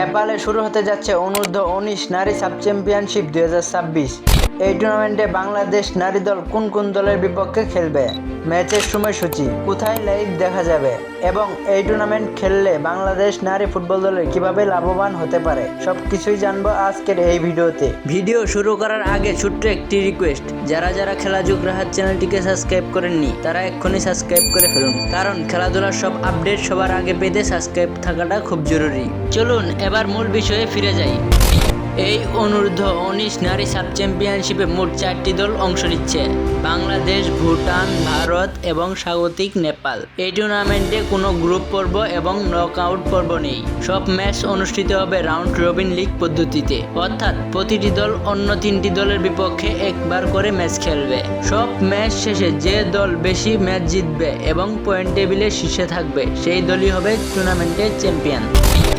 নেপালে শুরু হতে যাচ্ছে অনূর্ধ্ব উনিশ নারী সাব চ্যাম্পিয়নশিপ দুই এই টুর্নামেন্টে বাংলাদেশ নারী দল কোন কোন দলের বিপক্ষে খেলবে? ম্যাচের সময়সূচি, কোথায় লাইভ দেখা যাবে এবং এই টুর্নামেন্ট খেললে বাংলাদেশ নারী ফুটবল দলের কীভাবে লাভবান হতে পারে সব কিছুই জানব আজকের এই ভিডিওতে। ভিডিও শুরু করার আগে ছোট্ট একটি রিকোয়েস্ট যারা যারা খেলাযুগ রাহাত চ্যানেলটিকে সাবস্ক্রাইব করেননি, তারা এক্ষুনি সাবস্ক্রাইব করে ফেলুন, কারণ খেলাধুলার সব আপডেট সবার আগে পেতে সাবস্ক্রাইব থাকাটা খুব জরুরি। চলুন, এবার মূল বিষয়ে ফিরে যাই। এই অনূর্ধ্ব উনিশ নারী সাব চ্যাম্পিয়নশিপে মোট চারটি দল অংশ নিচ্ছে। বাংলাদেশ, ভুটান, ভারত এবং স্বাগতিক নেপাল। এই টুর্নামেন্টে কোনো গ্রুপ পর্ব এবং নকআউট পর্ব নেই। সব ম্যাচ অনুষ্ঠিত হবে রাউন্ড রবিন লিগ পদ্ধতিতে। অর্থাৎ প্রতিটি দল অন্য তিনটি দলের বিপক্ষে একবার করে ম্যাচ খেলবে। সব ম্যাচ শেষে যে দল বেশি ম্যাচ জিতবে এবং পয়েন্ট টেবিলে শীর্ষে থাকবে, সেই দলই হবে টুর্নামেন্টের চ্যাম্পিয়ন।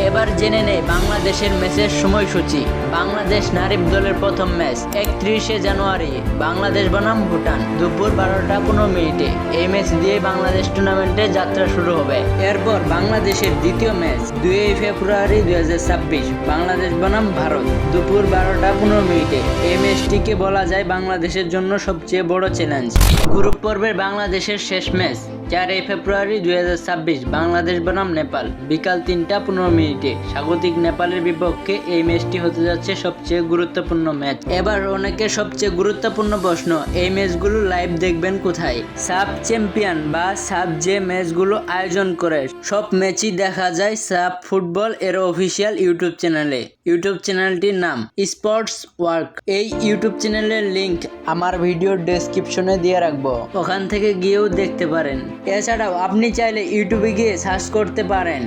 এবার জেনে নেই বাংলাদেশের ম্যাচের সময়সূচি। বাংলাদেশ নারী দলের প্রথম ম্যাচ একত্রিশে জানুয়ারি। বাংলাদেশ বনাম ভুটান দুপুর বারোটা পনেরো মিনিটে। এই ম্যাচ দিয়ে বাংলাদেশ টুর্নামেন্টে যাত্রা শুরু হবে। এরপর বাংলাদেশের দ্বিতীয় ম্যাচ দুই ফেব্রুয়ারি দুই হাজার ছাব্বিশ। বাংলাদেশ বনাম ভারত দুপুর বারোটা পনেরো মিনিটে। এই ম্যাচটিকে বলা যায় বাংলাদেশের জন্য সবচেয়ে বড় চ্যালেঞ্জ গ্রুপ পর্বের বাংলাদেশের শেষ ম্যাচ চারই ফেব্রুয়ারি দুই হাজার ছাব্বিশ। বাংলাদেশ বনাম নেপাল বিকাল তিনটা পনেরো মিনিটে। স্বাগতিক নেপালের বিপক্ষে এই ম্যাচটি হতে যাচ্ছে সবচেয়ে গুরুত্বপূর্ণ ম্যাচ। এবার অনেকের সবচেয়ে গুরুত্বপূর্ণ প্রশ্ন, এই ম্যাচগুলো লাইভ দেখবেন কোথায়? সাব চ্যাম্পিয়ন বা সাব যে ম্যাচগুলো আয়োজন করে, সব ম্যাচই দেখা যায় সাব ফুটবল এর অফিসিয়াল ইউটিউব চ্যানেলে ইউটিউব চ্যানেলটির নাম স্পোর্টস ওয়ার্ক। এই ইউটিউব চ্যানেলের লিংক আমার ভিডিওর ডেসক্রিপশনে দিয়ে রাখব। ওখান থেকে গিয়েও দেখতে পারেন। এছাড়াও আপনি চাইলে ইউটিউবে গিয়ে সার্চ করতে পারেন,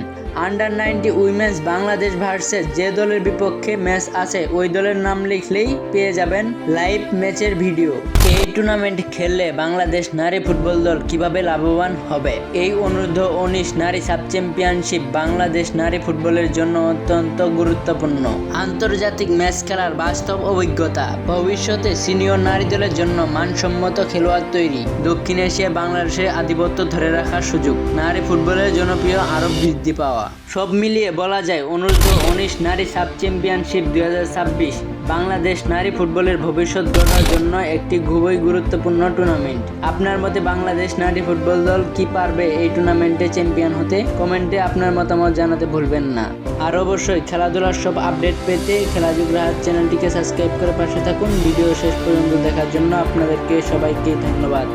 under ninety women's Bangladesh versus. যে দলের বিপক্ষে ম্যাচ আছে, ওই দলের নাম লিখলেই পেয়ে যাবেন লাইভ ম্যাচের ভিডিও। এই টুর্নামেন্ট খেললে বাংলাদেশ নারী ফুটবল দল কীভাবে লাভবান হবে? এই অনূর্ধ্ব উনিশ নারী সাব চ্যাম্পিয়নশিপ বাংলাদেশ নারী ফুটবলের জন্য অত্যন্ত গুরুত্বপূর্ণ। আন্তর্জাতিক ম্যাচ খেলার বাস্তব অভিজ্ঞতা, ভবিষ্যতে সিনিয়র নারী দলের জন্য মানসম্মত খেলোয়াড় তৈরি, দক্ষিণ এশিয়া বাংলাদেশে আধিপত্য ধরে রাখার সুযোগ, নারী ফুটবলের জনপ্রিয় আরও বৃদ্ধি পাওয়া। সব মিলিয়ে বলা যায় অনূর্ধ্ব উনিশ নারী সাব চ্যাম্পিয়নশিপ দুই বাংলাদেশ নারী ফুটবলের ভবিষ্যৎ গড়ার জন্য একটি খুবই গুরুত্বপূর্ণ টুর্নামেন্ট আপনার মতে বাংলাদেশ নারী ফুটবল দল কি পারবে এই টুর্নামেন্টে চ্যাম্পিয়ন হতে? কমেন্টে আপনার মতামত জানাতে ভুলবেন না। আর অবশ্যই খেলাধুলার সব আপডেট পেতে রাহাত চ্যানেলটিকে সাবস্ক্রাইব করে পাশে থাকুন। ভিডিও শেষ পর্যন্ত দেখার জন্য আপনাদেরকে সবাইকে ধন্যবাদ।